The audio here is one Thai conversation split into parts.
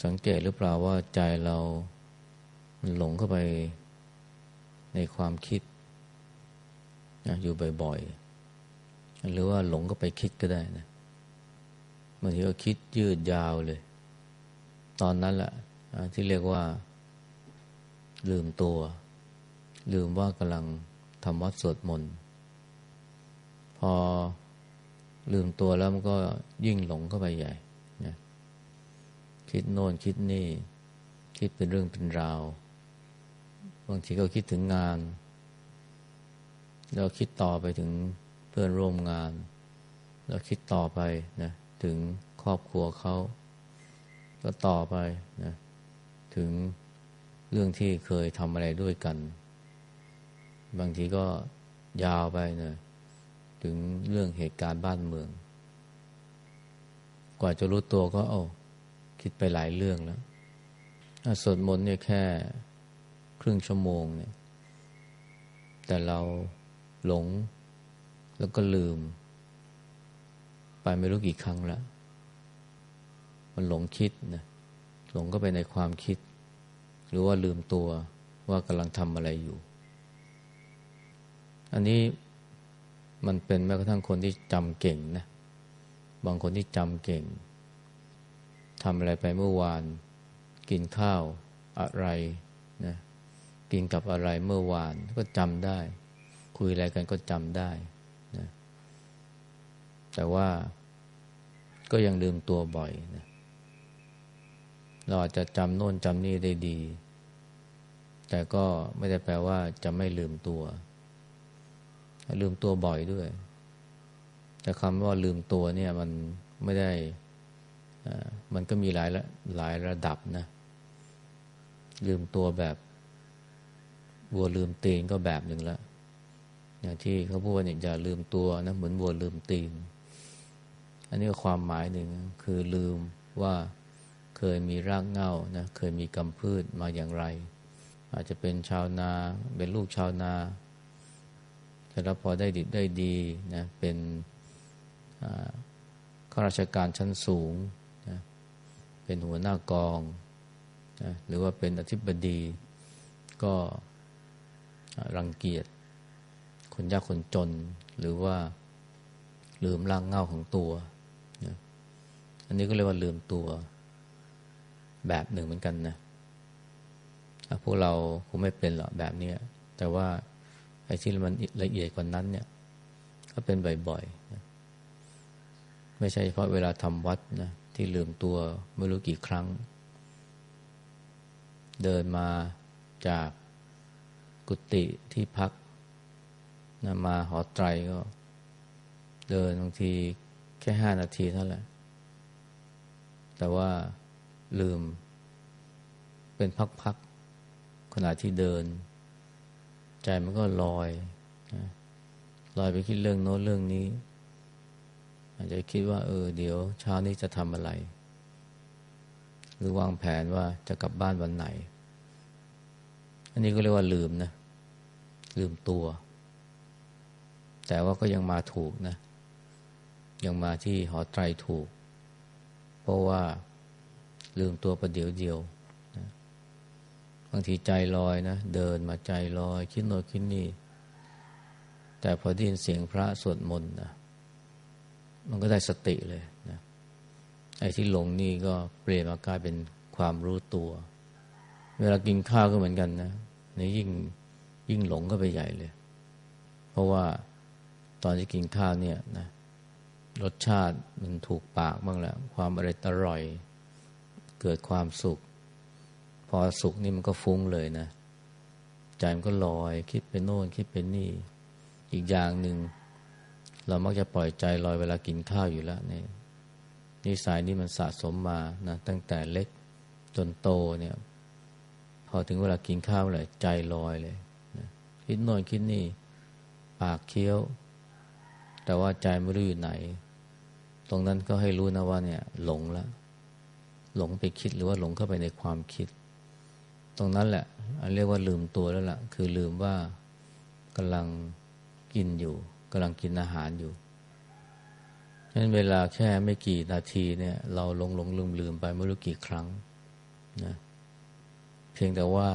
สังเกตหรือเปล่าว่าใจเรามันหลงเข้าไปในความคิดอยู่บ่อยๆ หรือว่าหลงก็ไปคิดก็ได้นะบางทีก็คิดยืดยาวเลย ตอนนั้นแหละที่เรียกว่า ลืมตัว ลืมว่ากำลังทำวัดสวดมนต์พอลืมตัวแล้วมันก็ยิ่งหลงเข้าไปใหญ่ คิดโน่นคิดนี่ คิดเป็นเรื่องเป็นราว บางทีก็คิดถึงงาน แล้วคิดต่อไปถึงเพื่อนร่วมงาน แล้วคิดต่อไปนะถึงครอบครัวเขา ก็ต่อไปนะถึงเรื่องที่เคยทำอะไรด้วยกัน บางทีก็ยาวไปนะถึงเรื่องเหตุการณ์บ้านเมือง กว่าจะรู้ตัวก็เอา คิดไปหลายเรื่องแล้วสวดมนต์เนี่ยแค่ครึ่งชั่วโมงเนี่ย แต่เราหลงแล้วก็ลืม ไปไม่รู้กี่ครั้งแล้ว มันหลงคิดนะหลงก็ไปในความคิด หรือว่าลืมตัวว่ากำลังทำอะไรอยู่ อันนี้มันเป็นแม้กระทั่งคนที่จำเก่งนะ บางคนที่จำเก่ง ทำอะไรไปเมื่อวาน กินข้าวอะไรนะกินกับอะไรเมื่อวานก็จำได้ คุยอะไรกันก็จำได้นะแต่ว่าก็ยังลืมตัวบ่อยนะเราอาจจะจำโน่นจำนี่ได้ดี แต่ก็ไม่ได้แปลว่าจะไม่ลืมตัว ลืมตัวบ่อยด้วย แต่คำว่าลืมตัวเนี่ยมันไม่ได้ มันก็มีหลายหลายระดับนะ ลืมตัวแบบวัวลืมตีนก็แบบหนึ่งล้วอย่างที่เขาพูดว่าเนี่ยอย่าลืมตัวนะเหมือนวัวลืมตีน อันนี้ก็ความหมายหนึ่งคือลืมว่าเคยมีรากเหง้านะเคยมีกำพืชมาอย่างไร อาจจะเป็นชาวนาเป็นลูกชาวนาแต่แล้วพอได้ดิบได้ดีนะเป็นข้าราชการชั้นสูง เป็นหัวหน้ากองนะหรือว่าเป็นอธิบดี ก็รังเกียจคนยากคนจน หรือว่าลืมร่างเงาของตัวอันนี้ก็เรียกว่าลืมตัวแบบหนึ่งเหมือนกันนะพวกเราคงไม่เป็นหรอกแบบนี้แต่ว่าไอ้ที่มันละเอียดกว่านั้นเนี่ย ก็เป็นบ่อยๆ ไม่ใช่เฉพาะเวลาทำวัดนะ ที่ลืมตัวไม่รู้กี่ครั้ง เดินมาจากกุฏิที่พักนะมาหอไตรก็ เดินบางทีแค่ห้านาทีเท่านั้นแหละ แต่ว่าลืม เป็นพักๆขณะที่เดิน ใจมันก็ลอยลอยไปคิดเรื่องโน้นเรื่องนี้ อาจจะคิดว่า เออ เดี๋ยวเช้านี้จะทำอะไร หรือวางแผนว่าจะกลับบ้านวันไหน อันนี้ก็เรียกว่าลืมนะ ลืมตัว แต่ว่าก็ยังมาถูกนะ ยังมาที่หอไตรถูก เพราะว่าลืมตัวประเดี๋ยวเดียวนะบางทีใจลอยนะ เดินมาใจลอย คิดโน่นคิดนี่ แต่พอได้ยินเสียงพระสวดมนต์นะ มันก็ได้สติเลยนะไอ้ที่หลงนี่ก็เปลี่ยนมากลายเป็นความรู้ตัว เวลากินข้าวก็เหมือนกันนะในยิ่งยิ่งหลงก็ไปใหญ่เลย เพราะว่าตอนที่กินข้าวเนี่ยนะรสชาติมันถูกปากบ้างแล้ว ความอร่อยอร่อย เกิดความสุข พอสุขนี่มันก็ฟุ้งเลยนะใจมันก็ลอย คิดไปโน่นคิดไปนี่ อีกอย่างหนึ่ง เรามักจะปล่อยใจลอยเวลากินข้าวอยู่แล้วเนี่ยนิสัยนี่มันสะสมมานะตั้งแต่เล็กจนโตเนี่ย พอถึงเวลากินข้าวเลยใจลอยเลยนะคิดโน่นคิดนี่ ปากเคี้ยว แต่ว่าใจไม่รู้อยู่ไหน ตรงนั้นก็ให้รู้นะว่าเนี่ย หลงล้วหลงไปคิดหรือว่าหลงเข้าไปในความคิด ตรงนั้นแหละอันเรียกว่าลืมตัวแล้วละ่ะ คือลืมว่ากำลังกินอยู่ กำลังกินอาหารอยู่ฉะนั้นเวลาแค่ไม่กี่นาทีเนี่ย เราหลงหลงลืมลืมไปไม่รู้กี่ครั้งนะเพียงแต่ว่า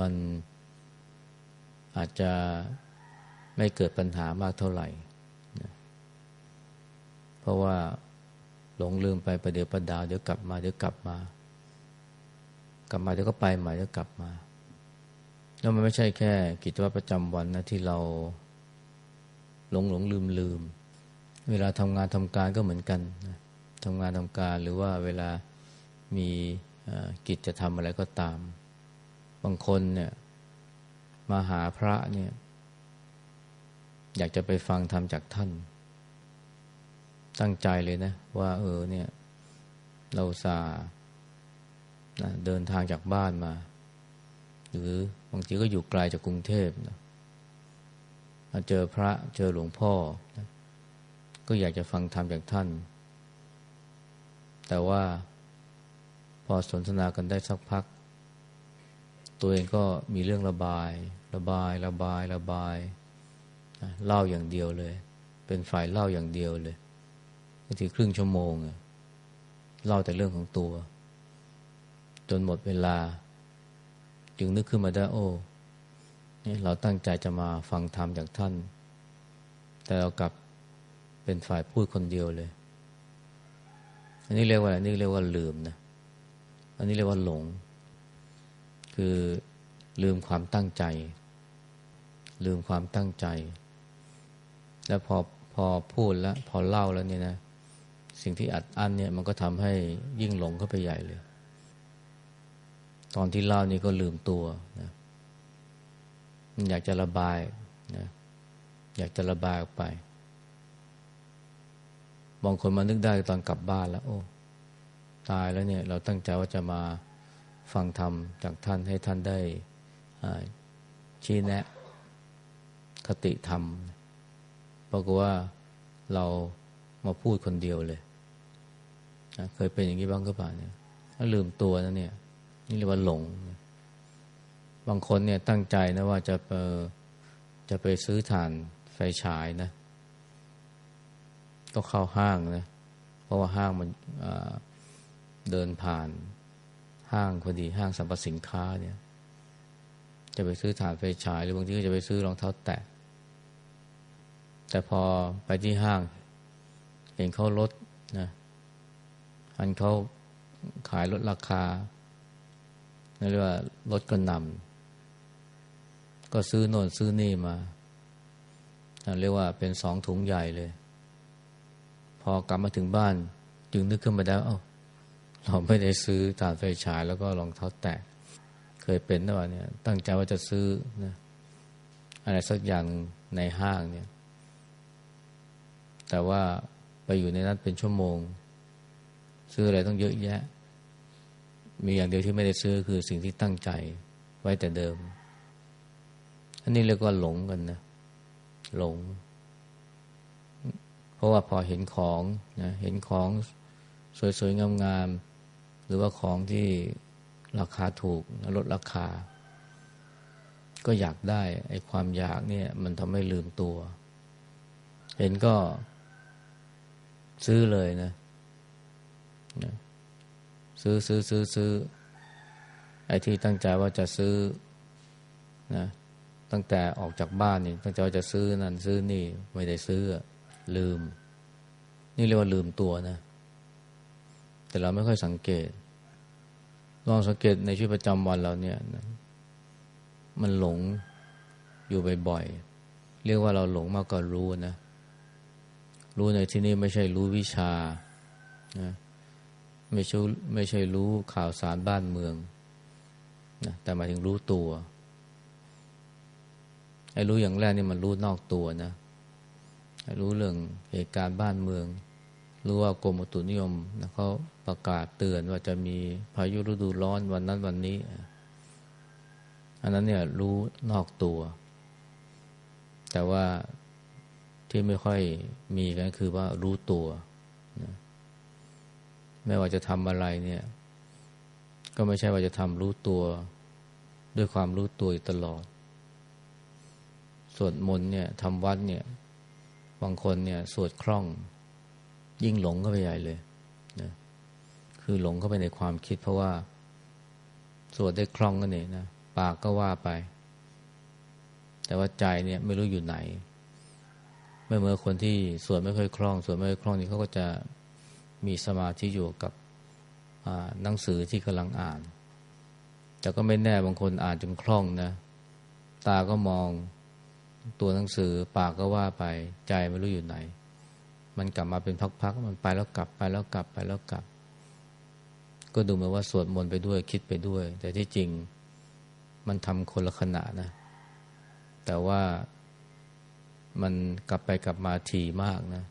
มันอาจจะไม่เกิดปัญหามากเท่าไหร่นะเพราะว่าหลงลืมไปประเดี๋ยวประดาวเดี๋ยวกลับมาเดี๋ยวกลับมา กลับมาเดี๋ยวก็ไปใหม่เดี๋ยวกลับมา แล้วมันไม่ใช่แค่กิจวัตรประจำวันนะที่เรา หลงหลงลืมลืม เวลาทำงานทำการก็เหมือนกันทำงานทำการหรือว่าเวลามีกิจจะทำอะไรก็ตาม บางคนเนี่ยมาหาพระเนี่ย อยากจะไปฟังธรรมจากท่าน ตั้งใจเลยนะ ว่าเออเนี่ย เราสานะเดินทางจากบ้านมา หรือบางทีก็อยู่ไกลจากกรุงเทพนะ เจอพระเจอหลวงพ่อ ก็อยากจะฟังธรรมจากท่าน แต่ว่าพอสนทนากันได้สักพัก ตัวเองก็มีเรื่องระบาย ระบายระบายระบายเล่าอย่างเดียวเลย เป็นฝ่ายเล่าอย่างเดียวเลยบางทีครึ่งชั่วโมงเล่าแต่เรื่องของตัว จนหมดเวลา จึงนึกขึ้นมาได้โอ้ นี่เราตั้งใจจะมาฟังธรรมจากท่าน แต่เรากลับเป็นฝ่ายพูดคนเดียวเลย อันนี้เรียกว่าอะไรนี่เรียกว่าลืมนะ อันนี้เรียกว่าหลง คือลืมความตั้งใจ ลืมความตั้งใจ แล้วพอพอพูดแล้ว พอเล่าแล้วเนี่ยนะ สิ่งที่อัดอั้นเนี่ยมันก็ทำให้ยิ่งหลงเข้าไปใหญ่เลย ตอนที่เล่านี่ก็ลืมตัวนะ อยากจะระบายนะอยากจะระบายออกไป บางคนมานึกได้ตอนกลับบ้านแล้ว โอ้ ตายแล้วเนี่ย เราตั้งใจว่าจะมาฟังธรรมจากท่านให้ท่านได้ชี้แนะ คติธรรมปรากฏว่าเรามาพูดคนเดียวเลยเคยเป็นอย่างนี้บ้างก็ป่าเนี่ยถ้าลืมตัวนะเนี่ย นี่เรียกว่าหลง บางคนเนี่ยตั้งใจนะว่าจะไปจะไปซื้อถ่านไฟฉายนะ ก็เข้าห้างนะ เพราะว่าห้างมันเดินผ่านห้างพอดีห้างสรรพสินค้าเนี่ย จะไปซื้อถ่านไฟฉาย หรือบางทีก็จะไปซื้อรองเท้าแตะ แต่พอไปที่ห้าง เห็นเขาลดนะอันเขาขายลดราคาเรียกว่าลดกระนำ ก็ซื้อโน่นซื้อนี่มาเรียกว่าเป็นสองถุงใหญ่เลย พอกลับมาถึงบ้าน จึงนึกขึ้นมาได้เอ้าเราไม่ได้ซื้อถ่านไฟฉายแล้วก็รองเท้าแตะเคยเป็นนะว่าเนี่ย ตั้งใจว่าจะซื้อนะอะไรสักอย่างในห้างเนี่ย แต่ว่าไปอยู่ในนั้นเป็นชั่วโมง ซื้ออะไรต้องเยอะแยะ มีอย่างเดียวที่ไม่ได้ซื้อคือสิ่งที่ตั้งใจไว้แต่เดิม อันนี้เรียกว่าหลงกันนะ หลง เพราะว่าพอเห็นของนะเห็นของสวยๆ งามๆ หรือว่าของที่ราคาถูกลดราคา ก็อยากได้ไอ้ความอยากเนี่ย มันทำให้ลืมตัว เห็นก็ซื้อเลยนะนะซื้อซื้อซื้อซื้อไอ้ที่ตั้งใจว่าจะซื้อนะ ตั้งแต่ออกจากบ้านนี่ตั้งใจว่าจะซื้อนั่นซื้อนี่ไม่ได้ซื้อลืม นี่เรียกว่าลืมตัวนะ แต่เราไม่ค่อยสังเกต ลองสังเกตในชีวิตประจำวันเราเนี่ยมันหลงอยู่บ่อยๆเรียกว่าเราหลงมากกว่ารู้นะ รู้ในที่นี้ไม่ใช่รู้วิชานะไม่ใช่ไม่ใช่รู้ข่าวสารบ้านเมืองนะแต่หมายถึงรู้ตัว ไอ้รู้อย่างแรกนี่มันรู้นอกตัวนะไอ้รู้เรื่องเหตุการณ์บ้านเมือง รู้ว่ากรมอุตุนิยมนะเขาประกาศเตือนว่าจะมีพายุฤดูร้อนวันนั้นวันนี้ อันนั้นเนี่ยรู้นอกตัว แต่ว่าที่ไม่ค่อยมีกันคือว่ารู้ตัวนะไม่ว่าจะทำอะไรเนี่ย ก็ไม่ใช่ว่าจะทำรู้ตัว ด้วยความรู้ตัวตลอด วดมนต์เนี่ยทำวัดเนี่ยบางคนเนี่ยสวดคล่อง ยิ่งหลงก็ไปใหญ่เลยนะคืคือหลงเข้าไปในความคิด เพราะว่า สวดได้คล่องกันเนี่ยนะปากก็ว่าไป แต่ว่าใจเนี่ยไม่รู้อยู่ไหน ไม่เหมือนคนที่สวดไม่ค่อยคล่องสวดไม่ค่อยคล่องนี่เขาก็จะมีสมาธิอยู่กับหนังสือที่กำลังอ่าน แต่ก็ไม่แน่บางคนอ่านจนคล่องนะ ตาก็มอง ตัวหนังสือปากก็ว่าไปใจไม่รู้อยู่ไหน มันกลับมาเป็นพักๆมันไปแล้วกลับไปแล้วกลับไปแล้วกลับ ก็ดูเหมือนว่าสวดมนต์ไปด้วยคิดไปด้วย แต่ที่จริงมันทำคนละขณะนะ แต่ว่ามันกลับไปกลับมาถี่มากนะ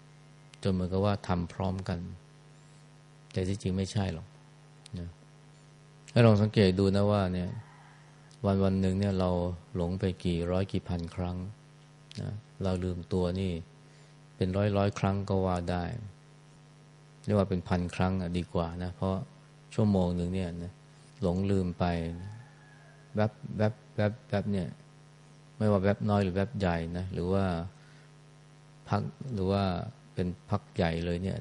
จนเหมือนกับว่าทำพร้อมกัน แต่ที่จริงไม่ใช่หรอกนะให้ลองสังเกตดูนะว่าเนี่ยวันวันหนึ่งเนี่ยเราหลงไปกี่ร้อยกี่พันครั้ง นะเราลืมตัวนี่ เป็นร้อยร้อยครั้งก็ว่าได้เรียกว่าเป็นพันครั้งดีกว่านะเพราะชั่วโมงหนึ่งเนี่ยนะหลงลืมไปแวบแวบแวบแวบเนี่ย ไม่ว่าแวบน้อยหรือแวบใหญ่นะหรือว่าพักหรือว่าเป็นพักใหญ่เลยเนี่ย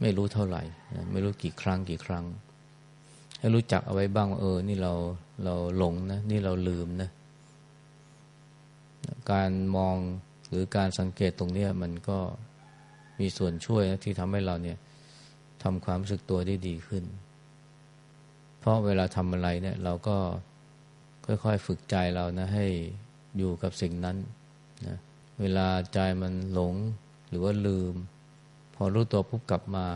ไม่รู้เท่าไหร่นะไม่รู้กี่ครั้งกี่ครั้ง ให้รู้จักเอาไว้บ้างว่าเออ นี่เราเราหลงนะ นี่เราลืมนะ การมองหรือการสังเกตตรงนี้มันก็มีส่วนช่วยนะที่ทำให้เราเนี่ยทำความรู้สึกตัวได้ดีขึ้น เพราะเวลาทำอะไรเนี่ยเราก็ค่อยๆฝึกใจเรานะให้อยู่กับสิ่งนั้นนะเวลาใจมันหลงหรือว่าลืม พอรู้ตัวปุ๊บกลับมา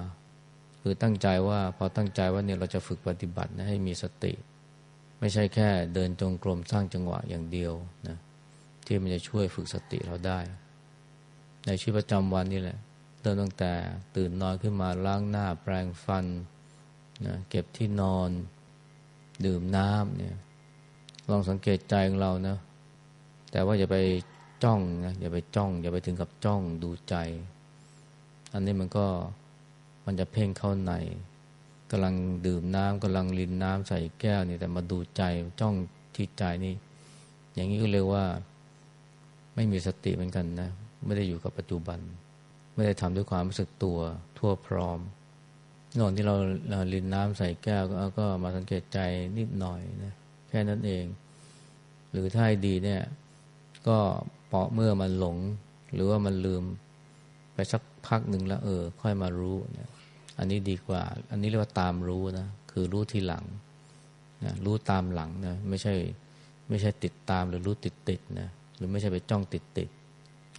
คือตั้งใจว่าพอตั้งใจว่าเนี่ยเราจะฝึกปฏิบัตินะให้มีสติ ไม่ใช่แค่เดินจงกรมสร้างจังหวะอย่างเดียวนะ ที่มันจะช่วยฝึกสติเราได้ ในชีวิตประจำวันนี่แหละเริ่มตั้งแต่ตื่นนอนขึ้นมาล้างหน้าแปรงฟันนะเก็บที่นอน ดื่มน้ำเนี่ย ลองสังเกตใจของเรานะ แต่ว่าอย่าไปจ้องนะอย่าไปจ้อง อย่าไปถึงกับจ้องดูใจ อันนี้มันก็มันจะเพ่งเข้าในกำลังดื่มน้ำกำลังลินน้ำใส่แก้วนี่แต่มาดูใจจ้องที่ใจนี่อย่างนี้ก็เรียกว่า ไม่มีสติเหมือนกันนะ ไม่ได้อยู่กับปัจจุบัน ไม่ได้ทำด้วยความรู้สึกตัวทั่วพร้อมนอนที่เราเราลินน้ำใส่แก้วก็ก็มาสังเกตใจนิดหน่อยนะแค่นั้นเอง หรือถ้าดีเนี่ย ก็เปาะเมื่อมันหลง หรือว่ามันลืมไปสักพักหนึ่งแล้วเออ ค่อยมารู้นี่ยอันนี้ดีกว่า อันนี้เรียกว่าตามรู้นะ คือรู้ทีหลังนะรู้ตามหลังนะ ไม่ใช่ ไม่ใช่ติดตามหรือรู้ติดติดนะ หรือไม่ใช่ไปจ้องติดติด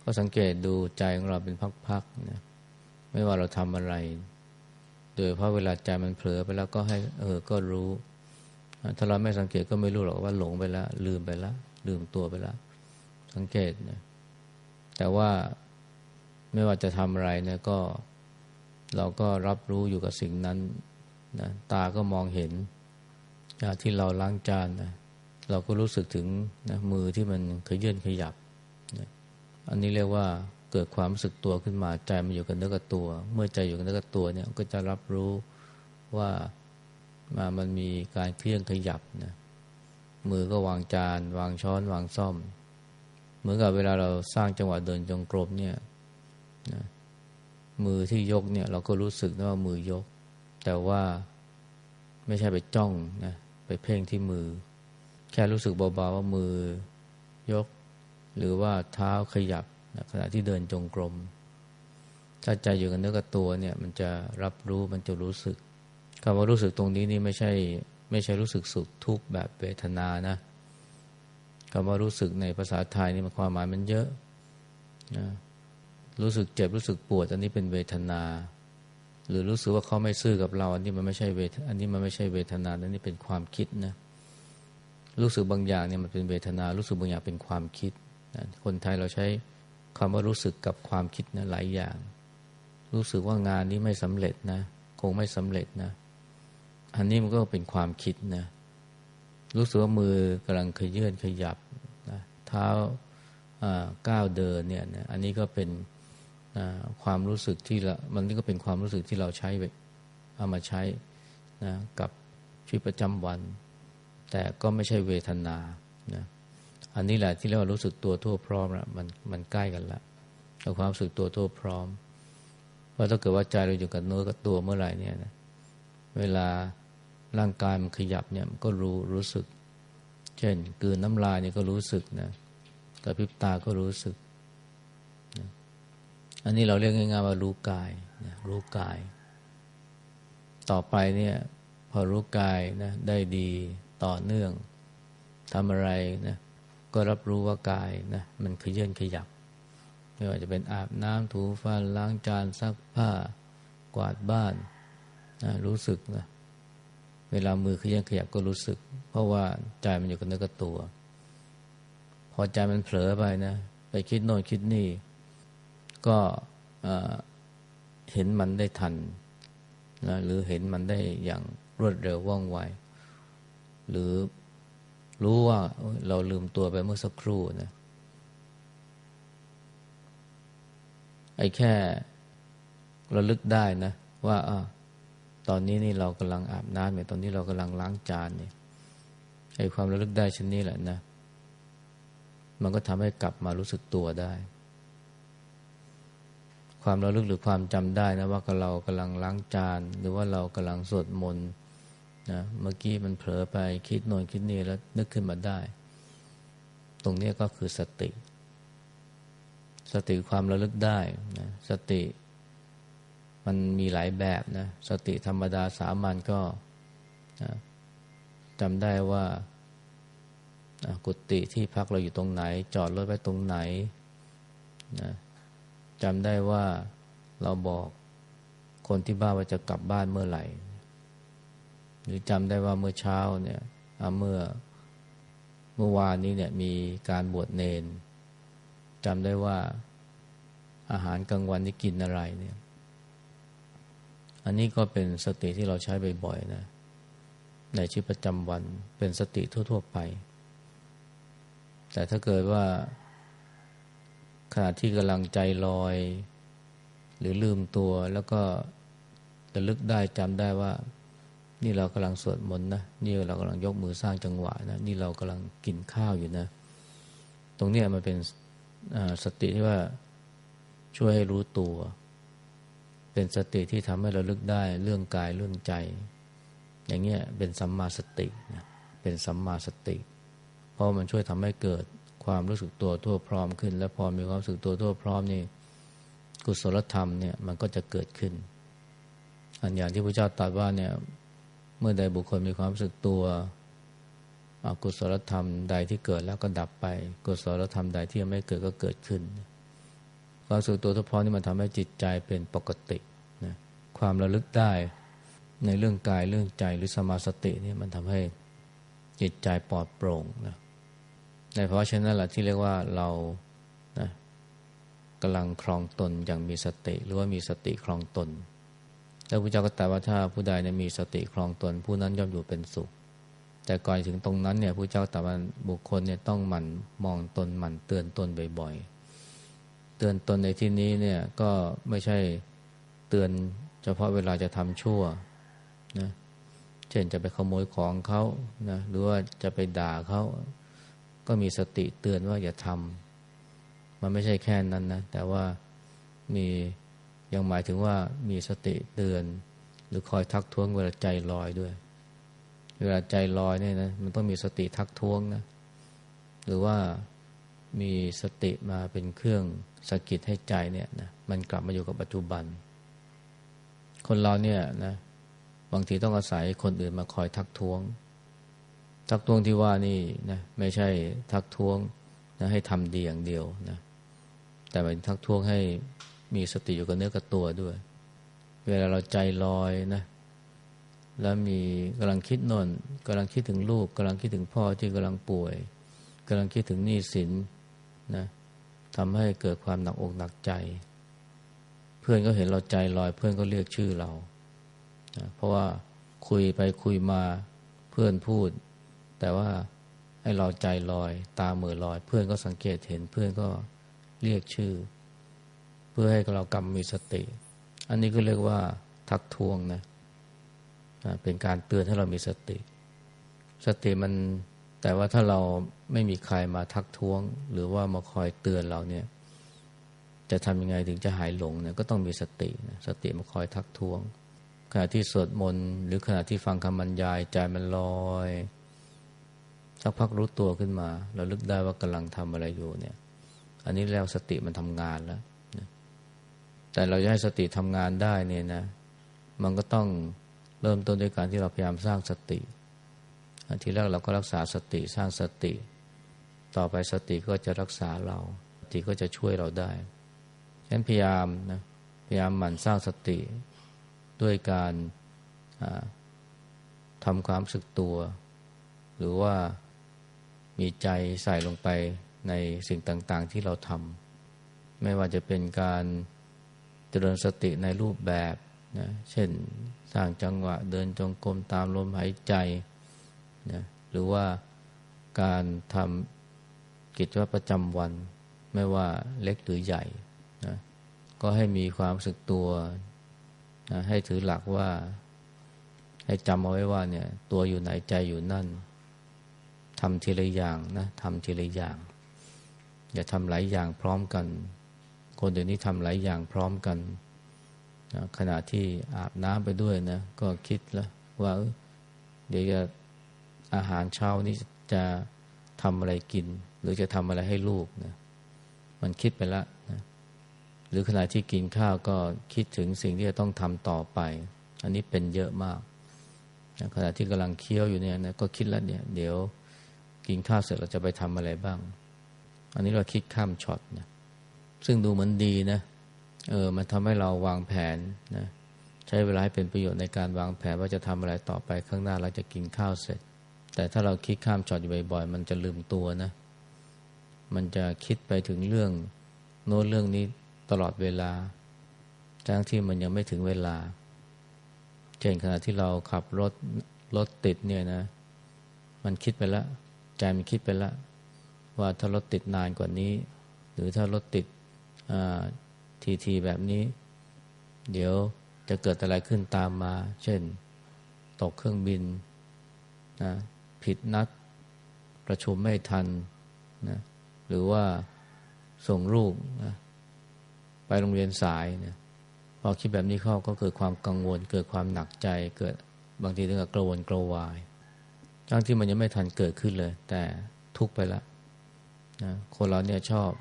ก็สังเกตดูใจของเราเป็นพักๆนะไม่ว่าเราทำอะไร โดยเพราะเวลาใจมันเผลอไปแล้วก็ให้เออก็รู้ ถ้าเราไม่สังเกตก็ไม่รู้หรอกว่าหลงไปแล้วลืมไปแล้วลืมตัวไปแล้วสังเกตนะแต่ว่าไม่ว่าจะทำอะไรเนี่ยก็ เราก็รับรู้อยู่กับสิ่งนั้นนะตาก็มองเห็นที่เราล้างจานนะ เราก็รู้สึกถึงนะมือที่มันขยื่นขยับนะอันนี้เรียกว่าเกิดความรู้สึกตัวขึ้นมาใจมันอยู่กับเนื้อกับตัว เมื่อใจอยู่กับเนื้อกับตัวเนี่ยก็จะรับรู้ว่ามามันมีการเคลื่อนขยับนะมือก็วางจาน วางช้อน วางซ่อม เหมือนกับเวลาเราสร้างจังหวะเดินจงกรมเนี่ยนะมือที่ยกเนี่ย เราก็รู้สึกนะว่ามือยก แต่ว่าไม่ใช่ไปจ้องนะไปเพ่งที่มือ แค่รู้สึกเบาๆว่ามือยก หรือว่าเท้าขยับขณะที่เดินจงกรม ถ้าใจอยู่กับเนื้อกับตัวเนี่ย มันจะรับรู้มันจะรู้สึกคำว่ารู้สึกตรงนี้นี่ไม่ใช่ ไม่ใช่รู้สึกสุขทุกข์แบบเวทนานะคำว่ารู้สึกในภาษาไทยนี่มันความหมายมันเยอะนะรู้สึกเจ็บรู้สึกปวด อันนี้เป็นเวทนา หรือรู้สึกว่าเขาไม่ซื่อกับเรา อันนี้มันไม่ใช่เวทอันนี้มันไม่ใช่เวทนาอันนี้เป็นความคิดนะ รู้สึกบางอย่างเนี่ยมันเป็นเวทนา รู้สึกบางอย่างเป็นความคิดนะคนไทยเราใช้คำว่ารู้สึกกับความคิดนะหลายอย่าง รู้สึกว่างานนี้ไม่สำเร็จนะ คงไม่สำเร็จนะ อันนี้มันก็เป็นความคิดนะ รู้สึกว่ามือกำลังขยื่นขยับนะเท้าก้าวเดินเนี่ยนะอันนี้ก็เป็นความรู้สึกที่ละมันนี่ก็เป็นความรู้สึกที่เราใช้เอามาใช้นะกับชีวิตประจำวัน แต่ก็ไม่ใช่เวทนานะอันนี้แหละที่เรียกว่ารู้สึกตัวทั่วพร้อมละมันมันใกล้กันละกับความรู้สึกตัวทั่วพร้อม เพราะถ้าเกิดว่าใจเราอยู่กับเนื้อกับตัวเมื่อไหร่เนี่ยนะเวลาร่างกายมันขยับเนี่ยมันก็รู้รู้สึก เช่นกืนน้ำลายเนี่ยก็รู้สึกนะกระพริบตาก็รู้สึกนะอันนี้เราเรียกง่ายๆว่ารู้กายนะรู้กาย ต่อไปเนี่ยพอรู้กายนะได้ดี ต่อเนื่องทำอะไรนะก็รับรู้ว่ากายนะมันขยื่นขยับ ไม่ว่าจะเป็นอาบน้ำถูฟันล้างจานซักผ้ากวาดบ้านนะรู้สึกนะเวลามือขยันขยับก็รู้สึก เพราะว่าใจมันอยู่กับเนื้อกับตัว พอใจมันเผลอไปนะไปคิดโน่นคิดนี่ ก็เห็นมันได้ทันนะหรือเห็นมันได้อย่างรวดเร็วว่องไว หรือรู้ว่าเราลืมตัวไปเมื่อสักครู่นะไอ้แค่ระลึกได้นะ ว่าอตอนนี้นี่เรากำลังอาบน้ำเนี่ยตอนนี้เรากำลังล้างจานเนี่ยไอ้ความระลึกได้ชนนี้แหละนะ มันก็ทำให้กลับมารู้สึกตัวได้ ความระลึกหรือความจำได้นะว่าเรากำลังล้างจาน หรือว่าเรากำลังสวดมนต์ นะเมื่อกี้มันเผลอไปคิดโน่นคิดนี่แล้วนึกขึ้นมาได้ ตรงนี้ก็คือสติ สติความระลึกได้นะสติมันมีหลายแบบนะสติธรรมดาสามัญก็นะจำได้ว่ากุฏิที่พักเราอยู่ตรงไหน จอดรถไว้ตรงไหนนะจำได้ว่าเราบอกคนที่บ้านว่าจะกลับบ้านเมื่อไหร่ หรือจำได้ว่าเมื่อเช้าเนี่ยเมื่อเมื่อวานนี้เนี่ยมีการบวชเนนจำได้ว่าอาหารกลางวันนี้กินอะไรเนี่ย อันนี้ก็เป็นสติที่เราใช้บ่อยๆนะ ในชีวิตประจำวันเป็นสติทั่ว ๆ ไป แต่ถ้าเกิดว่าขณะที่กำลังใจลอย หรือลืมตัวแล้วก็ระลึกได้จำได้ว่า นี่เรากำลังสวดมนต์นะนี่เรากำลังยกมือสร้างจังหวะนะนี่เรากำลังกินข้าวอยู่นะ ตรงนี้มันเป็นสติที่ว่าช่วยให้รู้ตัว เป็นสติที่ทำให้เราลึกได้เรื่องกายเรื่องใจ อย่างเงี้ยเป็นสัมมาสตินะเป็นสัมมาสติ เพราะมันช่วยทำให้เกิดความรู้สึกตัวทั่วพร้อมขึ้น และพอมีความรู้สึกตัวทั่วพร้อมนี่กุศลธรรมเนี่ยมันก็จะเกิดขึ้น อันอย่างที่พระเจ้าตรัสว่าเนี่ย เมื่อใดบุคคลมีความรู้สึกตัวอกุศลธรรมใดที่เกิดแล้วก็ดับไป กุศลธรรมใดที่ยังไม่เกิดก็เกิดขึ้น ความรู้สึกตัวทุกพร้อนี่มันทำให้จิตใจเป็นปกตินะความระลึกได้ในเรื่องกายเรื่องใจหรือสมาสตินี่มันทำให้จิตใจปลอดโปร่งนะในเพราะฉะนั้นแหละที่เรียกว่าเรานะกำลังครองตนอย่างมีสติ หรือว่ามีสติครองตน แล้วพระเจ้าก็ตรัสว่าถ้าผู้ใดเนี่ยมีสติครองตนผู้นั้นย่อมอยู่เป็นสุข แต่ก่อนถึงตรงนั้นเนี่ยพระเจ้าตรัสว่าบุคคลเนี่ยต้องหมั่นมองตนหมั่นเตือนตนบ่อยๆ เตือนตนในที่นี้เนี่ยก็ไม่ใช่เตือนเฉพาะเวลาจะทำชั่วนะเช่นจะไปขโมยของเขานะหรือว่าจะไปด่าเขาก็มีสติเตือนว่าอย่าทำมันไม่ใช่แค่นั้นนะ แต่ว่ามี ยังหมายถึงว่ามีสติเตือน หรือคอยทักท้วงเวลาใจลอยด้วย เวลาใจลอยเนี่ยนะมันต้องมีสติทักท้วงนะ หรือว่ามีสติมาเป็นเครื่องสะกิดให้ใจเนี่ยนะมันกลับมาอยู่กับปัจจุบัน คนเราเนี่ยนะบางทีต้องอาศัยคนอื่นมาคอยทักท้วง ทักท้วงที่ว่านี่นะไม่ใช่ทักท้วงนะให้ทำดีอย่างเดียวนะแต่เป็นทักท้วงให้ มีสติอยู่กับเนื้อกับตัวด้วย เวลาเราใจลอยนะแล้วมีกำลังคิดนนกำลังคิดถึงลูกกำลังคิดถึงพ่อที่กำลังป่วยกำลังคิดถึงหนี้สินนะทำให้เกิดความหนักอกหนักใจ เพื่อนก็เห็นเราใจลอยเพื่อนก็เรียกชื่อเรานะเพราะว่าคุยไปคุยมาเพื่อนพูด แต่ว่าให้เราใจลอย ตาเมือลอย เพื่อนก็สังเกตเห็นเพื่อนก็เรียกชื่อ พื่อให้เรากำมีสติ อันนี้ก็เรียกว่าทักทวงนะเป็นการเตือนให้เรามีสติ สติมันแต่ว่าถ้าเราไม่มีใครมาทักท้วง หรือว่ามาคอยเตือนเราเนี่ย จะทำยังไงถึงจะหายหลงเนี่ยก็ต้องมีสตินะสติมาคอยทักท้วง ขณะที่สวดมนต์หรือขณะที่ฟังคำบรรยายใจมันลอยสักพักรู้ตัวขึ้นมา เราลึกได้ว่ากำลังทำอะไรอยู่เนี่ย อันนี้แล้วสติมันทำงานแล้ว แต่เราจะให้สติทำงานได้เนี่ยนะ มันก็ต้องเริ่มต้นด้วยการที่เราพยายามสร้างสติ ทีแรกเราก็รักษาสติสร้างสติ ต่อไปสติก็จะรักษาเรา สติก็จะช่วยเราได้ฉะนั้นพยายามนะพยายามหมั่นสร้างสติด้วยการทำความสึกตัว หรือว่ามีใจใส่ลงไปในสิ่งต่าง ๆ ที่เราทำไม่ว่าจะเป็นการ เจริญสติในรูปแบบนะเช่นสร้างจังหวะเดินจงกรมตามลมหายใจนะหรือว่าการทำกิจวัตรประจำวัน ไม่ว่าเล็กหรือใหญ่นะก็ให้มีความสึกตัวนะให้ถือหลักว่า ให้จำเอาไว้ว่าเนี่ยตัวอยู่ไหนใจอยู่นั่นทำทีละอย่างนะทำทีละอย่าง อย่าทำหลายอย่างพร้อมกัน คนเดี๋ยวนี้ทำหลายอย่างพร้อมกันนะขณะที่อาบน้ำไปด้วยนะ ก็คิดแล้วว่าเดี๋ยวจะอาหารเช้านี้จะทำอะไรกิน หรือจะทำอะไรให้ลูกนะมันคิดไปแล้วนะหรือขณะที่กินข้าวก็คิดถึงสิ่งที่จะต้องทำต่อไป อันนี้เป็นเยอะมากนะขณะที่กำลังเคี้ยวอยู่เนี่ยนะก็คิดแล้วเนี่ย เดี๋ยวกินข้าวเสร็จเราจะไปทำอะไรบ้าง อันนี้เราคิดข้ามช็อตนะ ซึ่งดูเหมือนดีนะเออมันทำให้เราวางแผนนะใช้เวลาให้เป็นประโยชน์ในการวางแผนว่าจะทำอะไรต่อไปข้างหน้าเราจะกินข้าวเสร็จ แต่ถ้าเราคิดข้ามช็อตอยู่บ่อยๆ มันจะลืมตัวนะ มันจะคิดไปถึงเรื่องโน้นเรื่องนี้ตลอดเวลาทั้งที่มันยังไม่ถึงเวลา เช่นขณะที่เราขับรถรถติดเนี่ยนะ มันคิดไปแล้วใจมันคิดไปแล้วว่าถ้ารถติดนานกว่านี้ หรือถ้ารถติด ทีทีแบบนี้ เดี๋ยวจะเกิดอะไรขึ้นตามมา เช่น ตกเครื่องบินนะผิดนัดประชุมไม่ทันนะหรือว่าส่งลูกนะไปโรงเรียนสายเนี่ยพอคิดแบบนี้เข้าก็เกิดความกังวล เกิดความหนักใจเกิดบางทีถึงกับกระวนกระวายทั้งที่มันยังไม่ทันเกิดขึ้นเลย แต่ทุกไปแล้วนะคนเราเนี่ยชอบ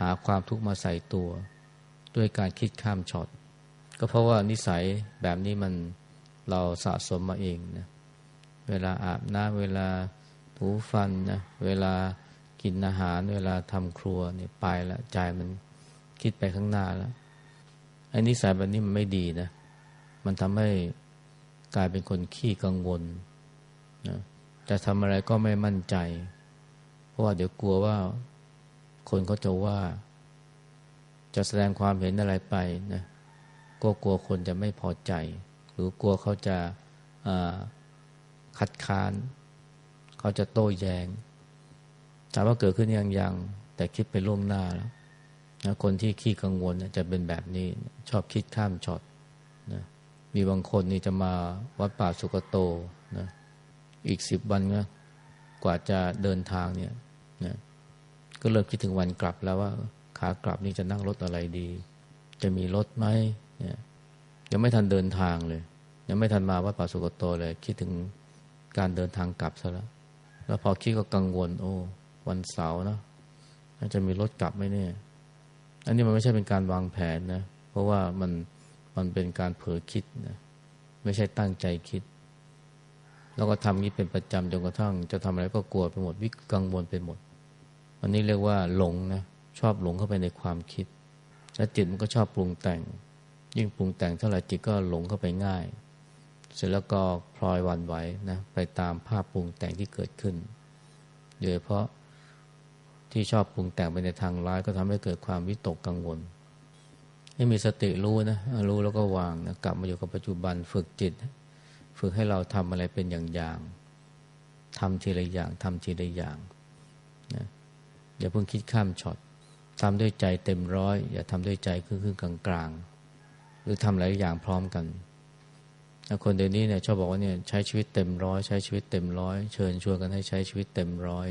หาความทุกข์มาใส่ตัว ด้วยการคิดข้ามช็อต ก็เพราะว่านิสัยแบบนี้มันเราสะสมมาเองนะเวลาอาบน้ำเวลาถูฟันนะเวลากินอาหาร เวลาทำครัวเนี่ยไปแล้วใจมันคิดไปข้างหน้าแล้วไอ้นิสัยแบบนี้มันไม่ดีนะ มันทำให้กลายเป็นคนขี้กังวลนะจะทำอะไรก็ไม่มั่นใจ เพราะว่าเดี๋ยวกลัวว่า คนเขาจะว่า จะแสดงความเห็นอะไรไปนะก็กลัวคนจะไม่พอใจ หรือกลัวเขาจะคัดค้าน เขาจะโต้แยง้งถามว่าเกิดขึ้นยังยัง แต่คิดไปล่วงหน้าแล้วนะคนที่ขี้กังวลจะเป็นแบบนี้ชอบคิดข้ามช็อตนะมีบางคนนี่จะมาวัดป่าสุกโตนะอีกสิบวันนะกว่าจะเดินทางเนี่ยนะ ก็เริ่มคิดถึงวันกลับแล้วว่าขากลับนี่จะนั่งรถอะไรดี จะมีรถไหมเนี่ยยังไม่ทันเดินทางเลย ยังไม่ทันมาวัดป่าสุกโตเลย คิดถึงการเดินทางกลับซะแล้วแล้วพอคิดก็กังวล โอ้ วันเสาร์นะจะมีรถกลับไหมเนี่ย อันนี้มันไม่ใช่เป็นการวางแผนนะ เพราะว่ามันมันเป็นการเผลอคิดนะไม่ใช่ตั้งใจคิด แล้วก็ทำนี้เป็นประจำจนกระทั่ง จะทำอะไรก็กลัวไปหมดวิกังวลไปหมด อันนี้เรียกว่าหลงนะชอบหลงเข้าไปในความคิด และจิตมันก็ชอบปรุงแต่ง ยิ่งปรุงแต่งเท่าไหร่จิตก็หลงเข้าไปง่าย เสร็จแล้วก็พลอยวันไหวนะไปตามภาพปรุงแต่งที่เกิดขึ้นโดยเพราะที่ชอบปรุงแต่งไปในทางร้ายก็ทำให้เกิดความวิตกกังวล ให้มีสติรู้นะรู้แล้วก็วางนะกลับมาอยู่กับปัจจุบันฝึกจิต ฝึกให้เราทำอะไรเป็นอย่างๆทำทีละอย่างทำทีละอย่างนะ อย่าเพิ่งคิดข้ามช็อตทำด้วยใจเต็มร้อย อย่าทำด้วยใจครึ่งๆกลางๆ หรือทำหลายอย่างพร้อมกันคนเดี๋ยวนี้เนี่ยชอบบอกว่าเนี่ยใช้ชีวิตเต็มร้อยใช้ชีวิตเต็มร้อยเชิญชวนกันให้ใช้ชีวิตเต็มร้อย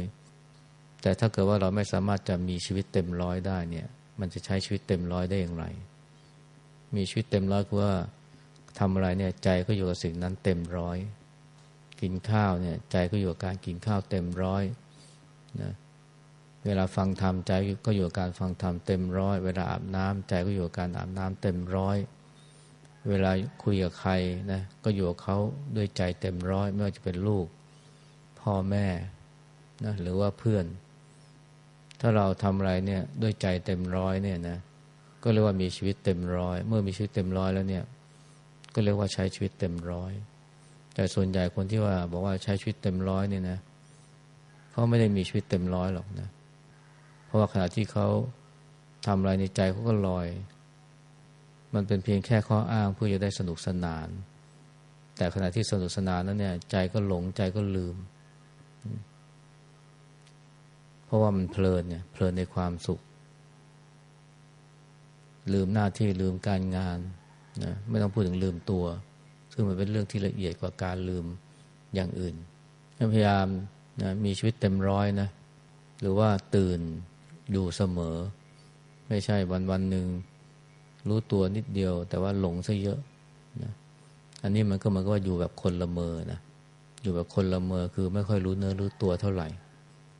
แต่ถ้าเกิดว่าเราไม่สามารถจะมีชีวิตเต็มร้อยได้เนี่ย มันจะใช้ชีวิตเต็มร้อยได้อย่างไร มีชีวิตเต็มร้อยคือว่าทำอะไรเนี่ยใจก็อยู่กับสิ่งนั้นเต็มร้อย กินข้าวเนี่ยใจก็อยู่กับการกินข้าวเต็มร้อยนะ เวลาฟังธรรมใจก็อยู่กับการฟังธรรมเต็มร้อย เวลาอาบน้ำใจก็อยู่กับการอาบน้ำเต็มร้อย เวลาคุยกับใครนะก็อยู่กับเขาด้วยใจเต็มร้อย ไม่ว่าจะเป็นลูก พ่อแม่นะหรือว่าเพื่อน ถ้าเราทำอะไรเนี่ยด้วยใจเต็มร้อยเนี่ยนะก็เรียกว่ามีชีวิตเต็มร้อย เมื่อมีชีวิตเต็มร้อยแล้วเนี่ย ก็เรียกว่าใช้ชีวิตเต็มร้อย แต่ส่วนใหญ่คนที่ว่าบอกว่าใช้ชีวิตเต็มร้อยเนี่ยนะเขาไม่ได้มีชีวิตเต็มร้อยหรอกนะเราะว่าขณะที่เขาทำอะไรในใจเขาก็ลอย มันเป็นเพียงแค่ข้ออ้างเพื่อจะได้สนุกสนาน แต่ขณะที่สนุกสนานนั้นเนี่ยใจก็หลงใจก็ลืม เพราะว่ามันเพลินเนี่ยเพลินในความสุข ลืมหน้าที่ลืมการงานนะไม่ต้องพูดถึงลืมตัว ซึ่งมันเป็นเรื่องที่ละเอียดกว่าการลืมอย่างอื่น พยายามนะมีชีวิตเต็มร้อยนะ หรือว่าตื่น อยู่เสมอ ไม่ใช่วันวันหนึ่งรู้ตัวนิดเดียว แต่ว่าหลงซะเยอะนะอันนี้มันก็หมือนกับว่าอยู่แบบคนละเมอนะอยู่แบบคนละเมอคือไม่ค่อยรู้เนื้อรู้ตัวเท่าไหร่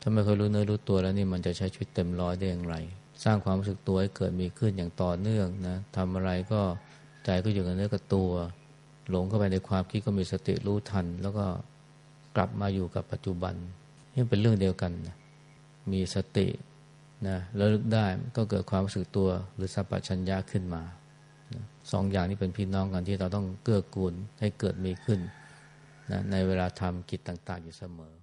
ถ้าไม่ค่อยรู้เนื้อรู้ตัวแล้วนี่มันจะใช้ชีวิตเต็มร้อยได้อย่างไร สร้างความรู้สึกตัวให้เกิดมีขึ้นอย่างต่อเนื่องนะทำอะไรก็ใจก็อยู่กับเนื้อกับตัว หลงเข้าไปในความคิดก็มีสติรู้ทัน แล้วก็กลับมาอยู่กับปัจจุบันนี่เป็นเรื่องเดียวกันนะมีสติ นะแล้วลึกได้ก็เกิดความรู้สึกตัวหรือสัพพัญญาขึ้นมาสองอย่างนี้เป็นพี่น้องกันที่เราต้องเกื้อกูลให้เกิดมีขึ้นนะในเวลาทำกิจต่าง ๆ อยู่เสมอ